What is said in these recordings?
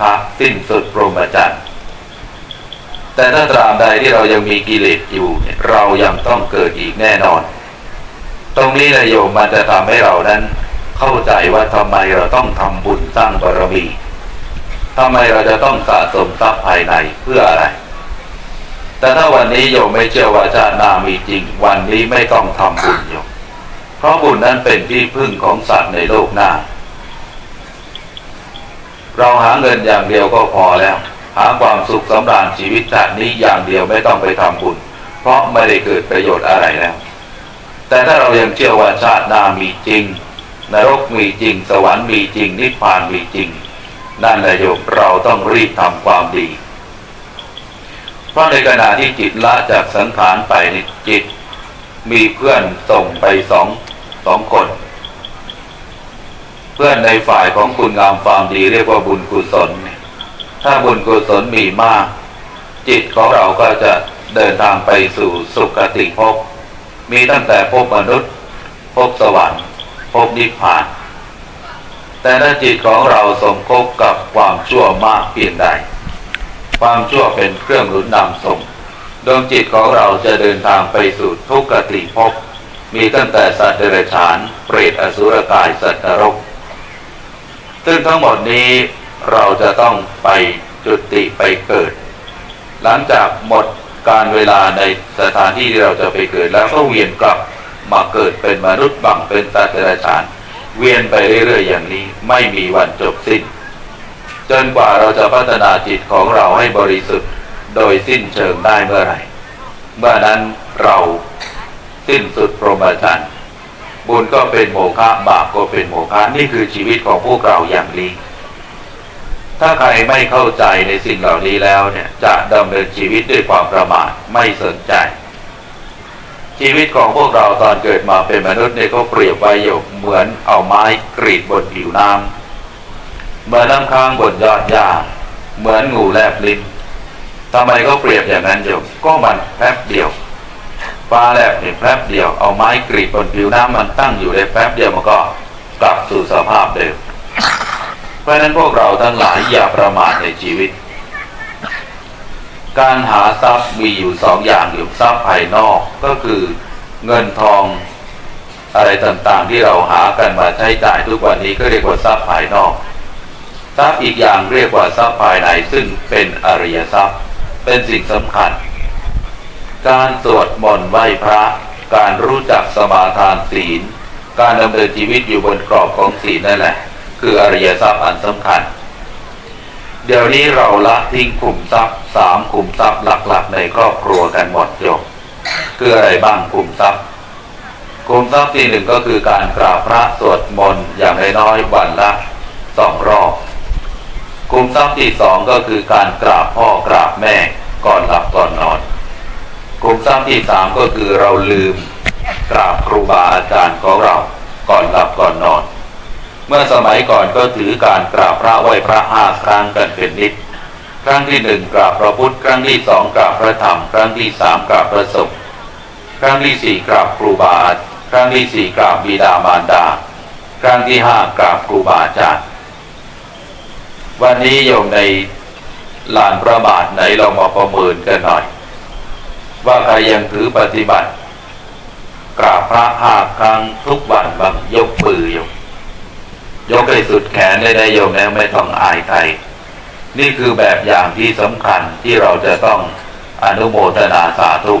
คะสิ้นสุดพรหมจรรย์แต่ถ้าตราบใดที่เรายังมีกิเลสอยู่เนี่ยเรายังต้องเกิดอีกแน่นอน ตรงนี้นะโยมมันจะทำให้เรานั้นเข้าใจว่าทำไมเราต้องทำบุญสร้างบารมีทำไมเราจะต้องสะสมทรัพย์ภายในเพื่ออะไร แต่ถ้าวันนี้โยมไม่เชื่อว่าชาติหน้ามีจริง วันนี้ไม่ต้องทำบุญโยมเพราะบุญนั้นเป็นที่พึ่งของสัตว์ในโลกหน้า เราหาเงินอย่างเดียวก็พอแล้ว หาความสุขสำราญชีวิตชาตินี้อย่างเดียวไม่ต้องไปทำบุญ เพราะไม่ได้เกิดประโยชน์อะไรแล้ว แต่ถ้าเรายังเชื่อว่าชาติหน้ามีจริง นรกมีจริง สวรรค์มีจริง นิพพานมีจริง นั่นแหละโยมเราต้องรีบทำความดี เพราะในขณะที่จิตละจากสังขารไปนี่จิต มีเพื่อนส่งไปสองสองคน พื่อนในฝ่ายของคุณงามความดีเรียกว่าบุญกุศล ถ้าบุญกุศลมีมาก จิตของเราก็จะเดินทางไปสู่สุคติภพ มีตั้งแต่ภพมนุษย์ภพสวรรค์ภพนิพพาน แต่ถ้าจิตของเราสมคบกับความชั่วมากเพียงใด ความชั่วเป็นเครื่องหนุนนำส่งดวงจิตของเราจะเดินทางไปสู่ทุกขติภพ มีตั้งแต่สัตว์เดรัจฉาน เปรตอสุรกายสัตว์นรก ซึ่งทั้งหมดนี้เราจะต้องไปจุติไปเกิด หลังจากหมดการเวลาในสถานที่ที่เราจะไปเกิดแล้วก็เวียนกลับมาเกิดเป็นมนุษย์บังเป็นสัตว์เดรัจฉาน เวียนไปเรื่อยๆอย่างนี้ไม่มีวันจบสิ้น จนกว่าเราจะพัฒนาจิตของเราให้บริสุทธิ์โดยสิ้นเชิงได้เมื่อไหร่ เมื่อนั้นเราสิ้นสุดพรหมจรรย์ บุญก็เป็นโมฆะบาปก็เป็นโมฆะนี่คือชีวิตของพวกเราอย่างนี้ถ้าใครไม่เข้าใจในสิ่งเหล่านี้แล้วเนี่ยจะดำเนินชีวิตด้วยความประมาทไม่สนใจ ชีวิตของพวกเราตอนเกิดมาเป็นมนุษย์เนี่ยก็เปรียบไว้อยู่เหมือนเอาไม้กรีดบนผิวน้ำเหมือนน้ำค้างบนยอดหญ้าเหมือนงูแลบลิ้นทำไมเขาเปรียบอย่างนั้นโยมก็มันแป๊บเดียว ฟ้าแลบเนี่ยแป๊บเดียวเอาไม้กรีดบนผิวน้ำมันตั้งอยู่ได้แป๊บเดียวมันก็กลับสู่สภาพเดิม เพราะฉะนั้นพวกเราทั้งหลายอย่าประมาทในชีวิต การหาทรัพย์มีอยู่สองอย่างอยู่ทรัพย์ภายนอกก็คือเงินทองอะไรต่างๆ ที่เราหากันมาใช้จ่ายทุกวันนี้ก็เรียกว่าทรัพย์ภายนอก ทรัพย์อีกอย่างเรียกว่าทรัพย์ภายในซึ่งเป็นอริยทรัพย์ เป็นสิ่งสำคัญ การสวดมนต์ไหว้พระ การรู้จักสมาทานศีล การดำเนินชีวิตอยู่บนกรอบของศีลนั่นแหละ คืออริยทรัพย์อันสำคัญ เดี๋ยวนี้เราละทิ้งกลุ่มทรัพย์สามกลุ่มทรัพย์หลักๆ ในครอบครัวกันหมดโยมคืออะไรบ้างกลุ่มทรัพย์กลุ่มทรัพย์ที่หนึ่งก็คือการกราบพระสวดมนต์อย่างน้อยๆวันละสองรอบกลุ่มทรัพย์ที่สองก็คือการกราบพ่อกราบแม่ก่อนหลับก่อนนอน กลุ่มทรัพย์ที่สามก็คือเราลืมกราบครูบาอาจารย์ของเราก่อนหลับก่อนนอน เมื่อสมัยก่อนก็ถือการกราบพระไหว้พระห้าครั้งกันเป็นนิดครั้งที่หนึ่งกราบพระพุทธครั้งที่สองกราบพระธรรมครั้งที่สามกราบพระสงฆ์ครั้งที่สี่กราบครูบาครั้งที่สี่กราบบิดามารดา ครั้งที่ห้ากราบครูบาอาจารย์วันนี้โยมในลานพระบาทไหนเรามาประเมินกันหน่อย ว่าใครยังถือปฏิบัติกราบพระห้าครั้งทุกวันบางยกมือยมยกให้สุดแขนได้ได้โยมแล้วไม่ต้องอายใครนี่คือแบบอย่างที่สำคัญที่เราจะต้องอนุโมทนาสาธุ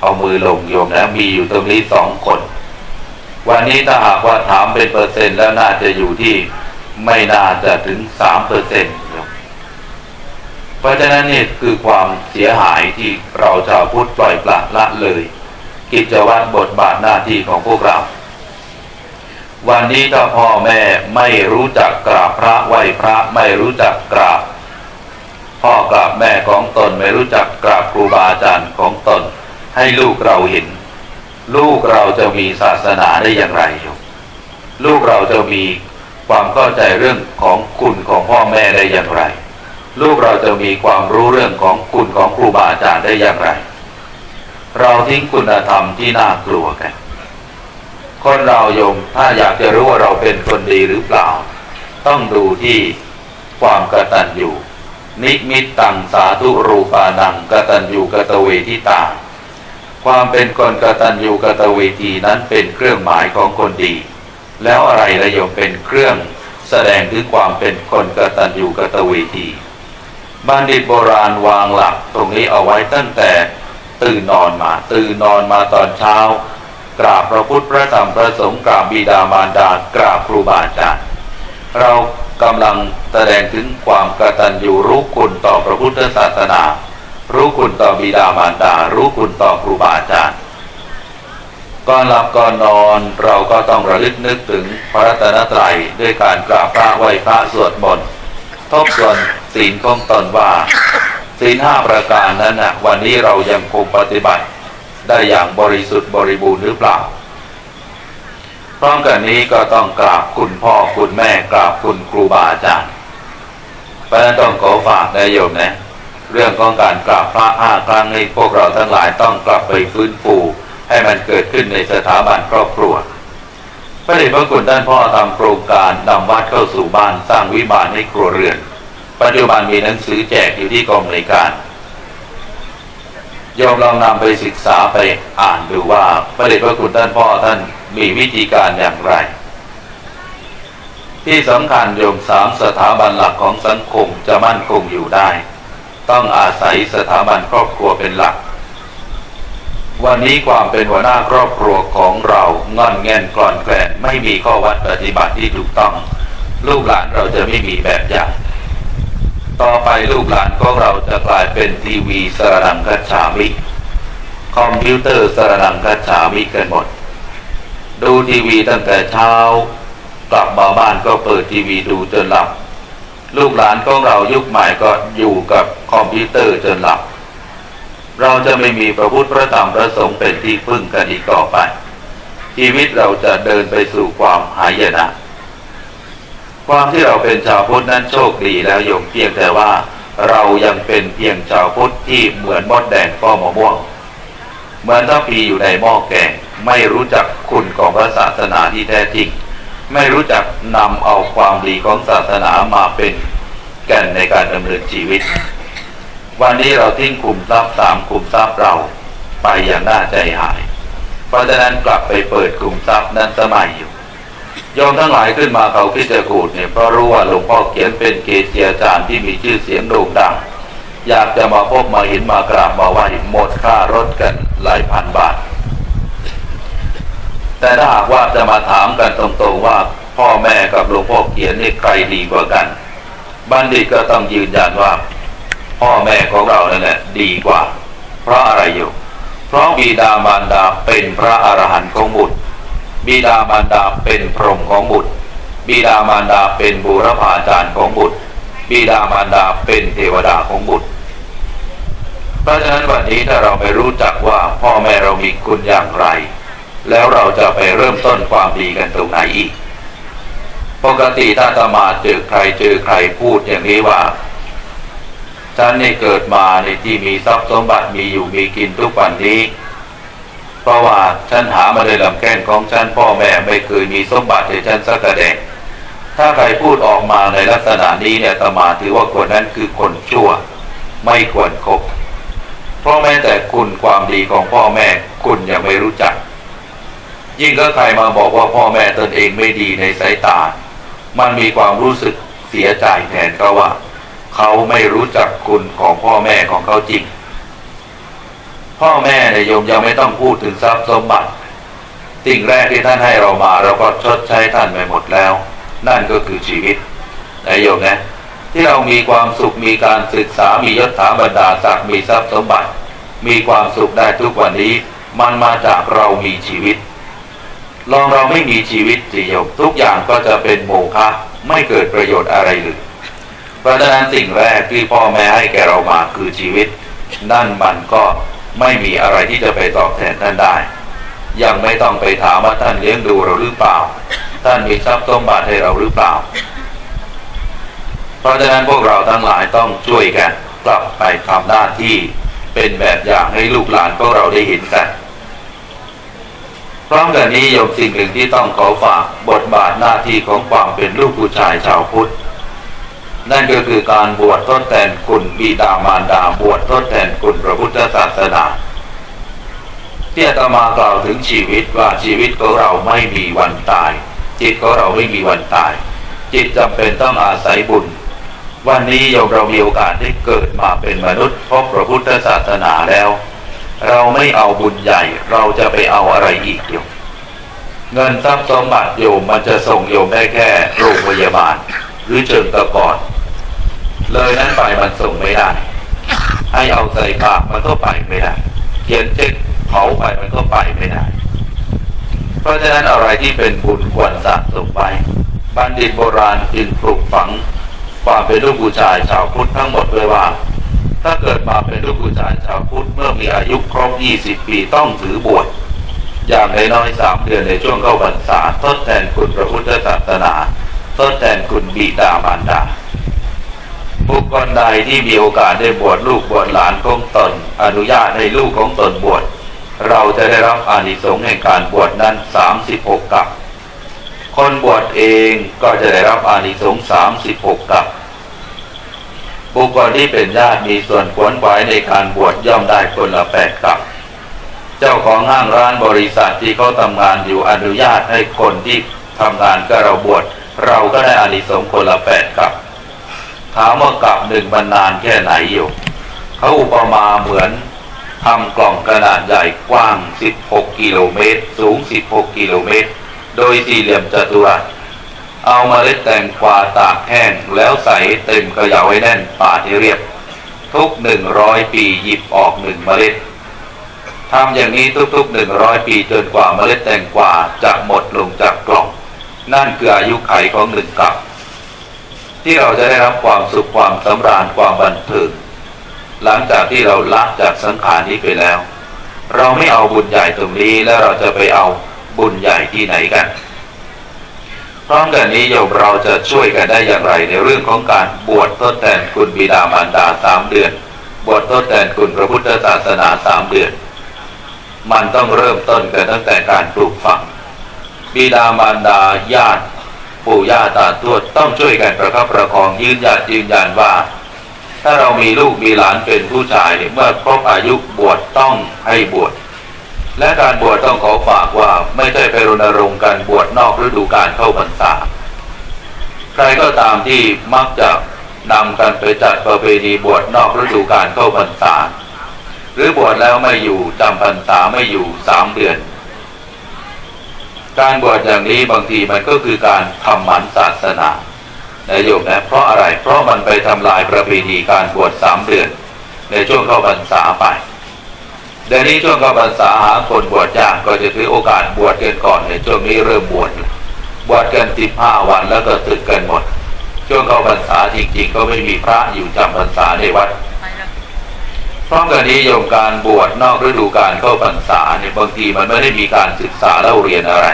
เอามือลงโยมแล้วมีอยู่ตรงนี้สองคน วันนี้ถ้าหากว่าถามเป็นเปอร์เซ็นต์แล้วน่าจะอยู่ที่ไม่น่าจะถึงสามเปอร์เซ็นต์ เพราะฉะนั้นนี่คือความเสียหายที่เราชาวพุทธปล่อยปละละเลย กิจวัตรบทบาทหน้าที่ของพวกเรา วันนี้ถ้าพ่อแม่ไม่รู้จักกราบพระไหวพระไม่รู้จักกราบ พ่อกราบแม่ของตนไม่รู้จักกราบครูบาอาจารย์ของตน ให้ลูกเราเห็น ลูกเราจะมีศาสนาได้อย่างไรอยู่ลูกเราจะมีความเข้าใจเรื่องของคุณของพ่อแม่ได้อย่างไร ลูกเราจะมีความรู้เรื่องของคุณของครูบาอาจารย์ได้อย่างไร เราทิ้งคุณธรรมที่น่ากลัวกัน คนเราโยมถ้าอยากจะรู้ว่าเราเป็นคนดีหรือเปล่า ต้องดูที่ความกตัญญูนิมิตตังสาธุรูปานังกตัญญูกตเวทิตา ความเป็นคนกตัญญูกตเวทีนั้นเป็นเครื่องหมายของคนดี แล้วอะไรระยมเป็นเครื่องแสดงถึงความเป็นคนกตัญญูกตเวที บัณฑิตโบราณวางหลักตรงนี้เอาไว้ตั้งแต่ตื่นนอนมา ตื่นนอนมาตอนเช้า กราบพระพุทธพระธรรมพระสงฆ์กราบบิดามารดากราบครูบาอาจารย์เรากำลังแสดงถึงความกตัญญูรู้คุณต่อพระพุทธศาสนา รู้คุณต่อบิดามารดา รู้คุณต่อครูบาอาจารย์ก่อนหลับก่อนนอนเราก็ต้องระลึกนึกถึงพระรัตนตรัยด้วยการกราบพระไหว้พระสวดมนต์ ทบทวนศีลของตนว่าศีลห้าประการนั้นนะวันนี้เรายังคงปฏิบัติ ได้อย่างบริสุทธิ์บริบูรณ์หรือเปล่าพร้อมกันนี้ก็ต้องกราบคุณพ่อคุณแม่กราบคุณครูบาอาจารย์เพราะฉะนั้นต้องขอฝากนายโยมนะเรื่องของการกราบพระห้าครั้งนี้พวกเราทั้งหลายต้องกลับไปฟื้นฟูให้มันเกิดขึ้นในสถาบันครอบครัว พระเดชพระคุณท่านพ่อทำโครงการนำวัดเข้าสู่บ้านสร้างวิมานให้ครัวเรือน ปัจจุบันมีหนังสือแจกอยู่ที่กองในวยการโยมลองนำไปศึกษาไปอ่านดูว่าพระเดชพระคุณท่านพ่อท่านมีวิธีการอย่างไร ที่สำคัญโยมสามสถาบันหลักของสังคมจะมั่นคงอยู่ได้ ต้องอาศัยสถาบันครอบครัวเป็นหลัก วันนี้ความเป็นหัวหน้าครอบครัวของเรางอนแงนกลอนแกลนไม่มีข้อวัดปฏิบัติที่ถูกต้อง ลูกหลานเราจะไม่มีแบบอย่างต่อไปลูกหลานของเราจะกลายเป็นทีวีสรนังคัจฉามิคอมพิวเตอร์สรนังคัจฉามิกันหมด ดูทีวีตั้งแต่เช้ากลับมาบ้านก็เปิดทีวีดูจนหลับ ลูกหลานของเรายุคใหม่ก็อยู่กับคอมพิวเตอร์จนหลับ เราจะไม่มีพระพุทธพระธรรมพระสงฆ์เป็นที่พึ่งกันอีกต่อไป ชีวิตเราจะเดินไปสู่ความหายนะ ความที่เราเป็นชาวพุทธนั้นโชคดีแล้วโยมเพียงแต่ว่าเรายังเป็นเพียงชาวพุทธที่เหมือนมดแดงฟ้อมะม่วง เหมือนถ้าพีอยู่ในหม้อแกงไม่รู้จักคุณของพระศาสนาที่แท้จริง ไม่รู้จักนำเอาความดีของศาสนามาเป็นแก่นในการดำเนินชีวิต วันนี้เราทิ้งกลุ่มทรัพย์สามกลุ่มทรัพย์เรา ไปอย่างน่าใจหาย เพราะฉะนั้นกลับไปเปิดกลุ่มทรัพย์นั้นสมัยอยู่โยมทั้งหลายขึ้นมาเขาคิจะกูดเนี่ยเพราะรู้ว่าหลวงพ่อเขียนเป็นเกจิอาจารย์ที่มีชื่อเสียงโด่งดัง อยากจะมาพบมาเห็นมากราบมาไหว้หมดค่ารถกันหลายพันบาท แต่ถ้าหากว่าจะมาถามกันตรงๆว่าพ่อแม่กับหลวงพ่อเขียนนี่ใครดีกว่ากัน บัณฑิตก็ต้องยืนยันว่า พ่อแม่ของเรานั่นแหละดีกว่า เพราะอะไรอยู่ เพราะบิดามารดาเป็นพระอรหันต์ของบุตรบิดามารดาเป็นพรหมของบุตรบิดามารดาเป็นบูรพาจารย์ของบุตรบิดามารดาเป็นเทวดาของบุตร เพราะฉะนั้นวันนี้ถ้าเราไม่รู้จักว่าพ่อแม่เรามีคุณอย่างไร แล้วเราจะไปเริ่มต้นความดีกันตรงไหนอีก ปกติถ้าตมาเจอใครเจอใครพูดอย่างนี้ว่า ฉันในเกิดมาในที่มีทรัพย์สมบัติมีอยู่มีกินทุกวันนี้ เพราะว่าฉันหามาเลยลำแค้นของฉันพ่อแม่ไม่เคยมีสมบัติให้ฉันสักกระแดงถ้าใครพูดออกมาในลักษณะนี้เนี่ยตมาถือว่าคนนั้นคือคนชั่ว ไม่ควรคบ เพราะแม้แต่คุณความดีของพ่อแม่คุณยังไม่รู้จัก ยิ่งก็ใครมาบอกว่าพ่อแม่ตนเองไม่ดีในสายตา มันมีความรู้สึกเสียใจแทนเขาว่า เขาไม่รู้จักคุณของพ่อแม่ของเขาจริง พ่อแม่เนี่ยโยมยังไม่ต้องพูดถึงทรัพย์สมบัติสิ่งแรกที่ท่านให้เรามา เราก็ชดใช้ท่านไปหมดแล้ว นั่นก็คือชีวิตนะโยมนะที่เรามีความสุขมีการศึกษามียศถาบรรดาศักดิ์มีทรัพย์สมบัติ มีความสุขได้ทุกวันนี้ มันมาจากเรามีชีวิต ลองเราไม่มีชีวิตสิโยมทุกอย่างก็จะเป็นโมฆะไม่เกิดประโยชน์อะไรเลย เพราะฉะนั้นสิ่งแรกที่พ่อแม่ให้แก่เรามาคือชีวิตนั่นมันก็ไม่มีอะไรที่จะไปตอบแทนท่านได้ ยังไม่ต้องไปถามว่าท่านเลี้ยงดูเราหรือเปล่า ท่านมีทรัพย์สมบัติให้เราหรือเปล่า เพราะฉะนั้นพวกเราทั้งหลายต้องช่วยกันกลับไปทำหน้าที่เป็นแบบอย่างให้ลูกหลานพวกเราได้เห็นกันพร้อมกันนี้โยมสิ่งหนึ่งที่ต้องขอฝากบทบาทหน้าที่ของความเป็นลูกผู้ชายชาวพุทธ นั่นก็คือการบวชทดแทนคุณบิดามารดาบวชทดแทนคุณพระพุทธศาสนาที่อาตมากล่าวถึงชีวิตว่าชีวิตของเราไม่มีวันตาย จิตของเราไม่มีวันตาย จิตจำเป็นต้องอาศัยบุญ วันนี้โยมเรามีโอกาสได้เกิดมาเป็นมนุษย์พบพระพุทธศาสนาแล้ว เราไม่เอาบุญใหญ่เราจะไปเอาอะไรอีกโยมเงินทรัพย์สมบัติโยมมันจะส่งโยมได้แค่โรงพยาบาล หรือเชิงตะกอน เลยนั้นไปมันส่งไม่ได้ ให้เอาใส่ปากมันก็ไปไม่ได้ เขียนเช็คเผาไปมันก็ไปไม่ได้ เพราะฉะนั้นอะไรที่เป็นบุญควรสะสมไปบัณฑิตโบราณจึงปลูกฝังความเป็นลูกผู้ชายชาวพุทธทั้งหมดไว้ว่า ถ้าเกิดมาเป็นลูกผู้ชายชาวพุทธเมื่อมีอายุครบ 20 ปีต้องถือบวชอย่างน้อยๆสามเดือนในช่วงเข้าพรรษาทดแทนคุณพระพุทธศาสนาทดแทนคุณบิดามารดา คคลใดที่มีโอกาสได้บวชลูกบวชหลานของตน อนุญาตให้ลูกของตนบวชเราจะได้รับอานิสงส์ในการบวชนั้น 36 กับ คนบวชเองก็จะได้รับอานิสงส์36 กับ บุคคลที่เป็นญาติมีส่วนขวนขวในการบวชย่อมได้คนละแปดกับ เจ้าของห้างร้านบริษัทที่เขาทำงานอยู่อนุญาตให้คนที่ทำงานกับเราบวชเราก็ได้อานิสงส์คนละแปดกับ ถามว่ากลับหนึ่งมันนานแค่ไหนอยู่เขาอุปมาเหมือนทำกล่องขนาดใหญ่กว้าง 16 กิโลเมตร สูง 16 กิโลเมตร โดยสี่เหลี่ยมจัตุรัส เอามาเล็ดแตงกวาตากแห้ง แล้วใส่เต็มกระยาไว้แน่นป่าดให้เรียบ ทุก100ปีหยิบออกหนึ่งเมล็ดทำอย่างนี้ทุกๆ100ปีจนกว่าเมล็ดแตงกวาจะหมดลงจากกล่อง นั่นคืออายุไขของหนึ่งกับ ที่เราจะได้รับความสุขความสำราญความบันเทิงหลังจากที่เราละจากสังขารนี้ไปแล้ว เราไม่เอาบุญใหญ่ตรงนี้แล้วเราจะไปเอาบุญใหญ่ที่ไหนกัน พร้อมกันนี้โยมเราจะช่วยกันได้อย่างไร ในเรื่องของการบวชทดแทนคุณบิดามารดาสามเดือน บวชทดแทนคุณพระพุทธศาสนาสามเดือน มันต้องเริ่มต้นกันตั้งแต่การปลูกฝังบิดามารดาญาติ ปู่ย่าตาทวดต้องช่วยกันประคับประคองยืนหยัดยืนยันว่า ถ้าเรามีลูกมีหลานเป็นผู้ชายเมื่อครบอายุบวชต้องให้บวชและการบวชต้องขอฝากว่าไม่ใช่ไปรณรงค์การบวชนอกฤดูการเข้าพรรษา ใครก็ตามที่มักจะนำกันไปจัดประเพณีบวชนอกฤดูการเข้าพรรษา หรือบวชแล้วไม่อยู่จำพรรษาไม่อยู่สามเดือน การบวชอย่างนี้บางทีมันก็คือการทำหมันศาสนาในโยมนะเพราะอะไรเพราะมันไปทำลายประเพณีการบวชสามเดือน ในช่วงเข้าพรรษาไปเดี๋ยวนี้ช่วงเข้าพรรษาหาคนบวชยากก็จะถือโอกาสบวชกันก่อนในช่วงนี้เริ่มบวชบวชกันสิบห้าวันแล้วก็สึกกันหมด ช่วงเข้าพรรษาจริงๆ ก็ไม่มีพระอยู่จำพรรษาในวัด ร้อมกันนี้โยมการบวชนอกฤดูการเข้าพรรษาเนี่ยบางทีมันไม่ได้มีการศึกษาเล่าเรียนอะไร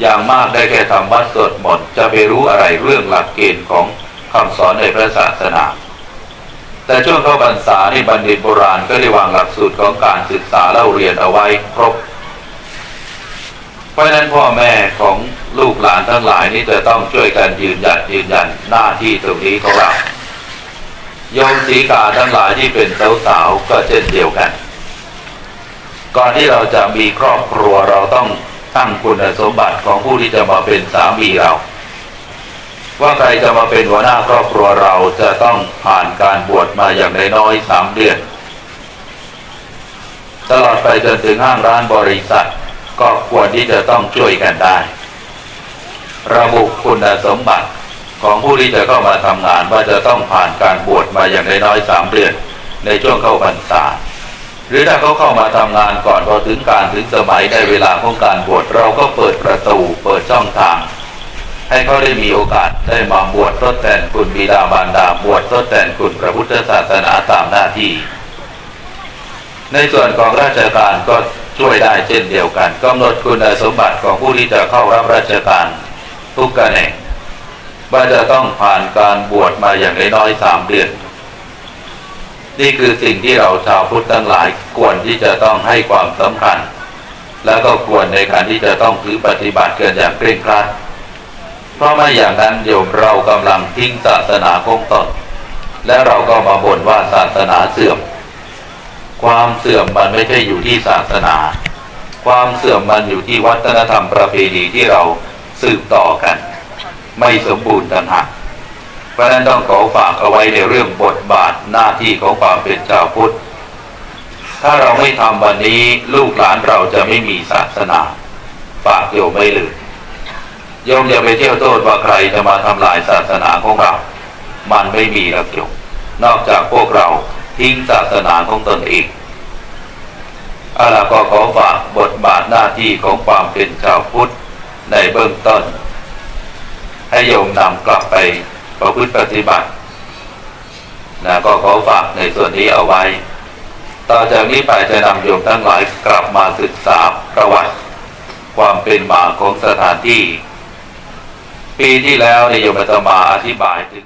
อย่างมากได้แค่ทำวัดสวดมนต์จะไปรู้อะไรเรื่องหลักเกณฑ์ของคำสอนในพระศาสนา แต่ช่วงเข้าพรรษานี่บัณฑิตโบราณก็ได้วางหลักสูตรของการศึกษาเล่าเรียนเอาไว้ครบ เพราะนั้นพ่อแม่ของลูกหลานทั้งหลายนี่จะต้องช่วยกันยืนยันยืนยันหน้าที่ตรงนี้ของเรา โยมสีกาทั้งหลายที่เป็นสาวๆก็เช่นเดียวกัน ก่อนที่เราจะมีครอบครัวเราต้องตั้งคุณสมบัติของผู้ที่จะมาเป็นสามีเรา ว่าใครจะมาเป็นหัวหน้าครอบครัวเราจะต้องผ่านการบวชมาอย่างน้อยสามเดือน ตลอดไปจนถึงห้างร้านบริษัท ก็ควรที่จะต้องช่วยกันได้ ระบุคุณสมบัติ ของผู้ที่จะเข้ามาทำงานว่าจะต้องผ่านการบวชมาอย่างน้อยๆสามเดือนในช่วงเข้าพรรษา หรือถ้าเขาเข้ามาทำงานก่อนพอถึงการถึงสมัยในเวลาของการบวชเราก็เปิดประตูเปิดช่องทาง ให้เขาได้มีโอกาสได้มาบวชทดแทนคุณบิดามารดาบวชทดแทนคุณพระพุทธศาสนาตามหน้าที่ ในส่วนของราชการก็ช่วยได้เช่นเดียวกันกำหนดคุณสมบัติของผู้ที่จะเข้ารับราชการทุกตำแหน่ง ว่าจะต้องผ่านการบวชมาอย่างน้อยๆสามเดือน นี่คือสิ่งที่เราชาวพุทธทั้งหลายควรที่จะต้องให้ความสำคัญ แล้วก็ควรในการที่จะต้องถือปฏิบัติกันอย่างเคร่งครัดเพราะไม่อย่างนั้นโยมเรากำลังทิ้งศาสนาของตนและเราก็มาบ่นว่าศาสนาเสื่อม ความเสื่อมมันไม่ใช่อยู่ที่ศาสนา ความเสื่อมมันอยู่ที่วัฒนธรรมประเพณีที่เราสืบต่อกัน ไม่สมบูรณ์ต่างหากเพราะฉะนั้นต้องขอฝากเอาไว้ในเรื่องบทบาทหน้าที่ของความเป็นชาวพุทธ ถ้าเราไม่ทำวันนี้ลูกหลานเราจะไม่มีศาสนา ฝากโยมไม่ลืมโยมอย่าไปเที่ยวโทษว่าใครจะมาทำลายศาสนาของเรา มันไม่มีหรอกโยมนอกจากพวกเราทิ้งศาสนาของตนเองเอาล่ะก็ขอฝากบทบาทหน้าที่ของความเป็นชาวพุทธในเบื้องต้น ให้โยมนำกลับไปประพฤติปฏิบัตินะก็ขอฝากในส่วนนี้เอาไว้ ต่อจากนี้ไปจะนำโยมทั้งหลายกลับมาศึกษาประวัติ ความเป็นมาของสถานที่ ปีที่แล้วในโยมอาตมาอธิบายถึง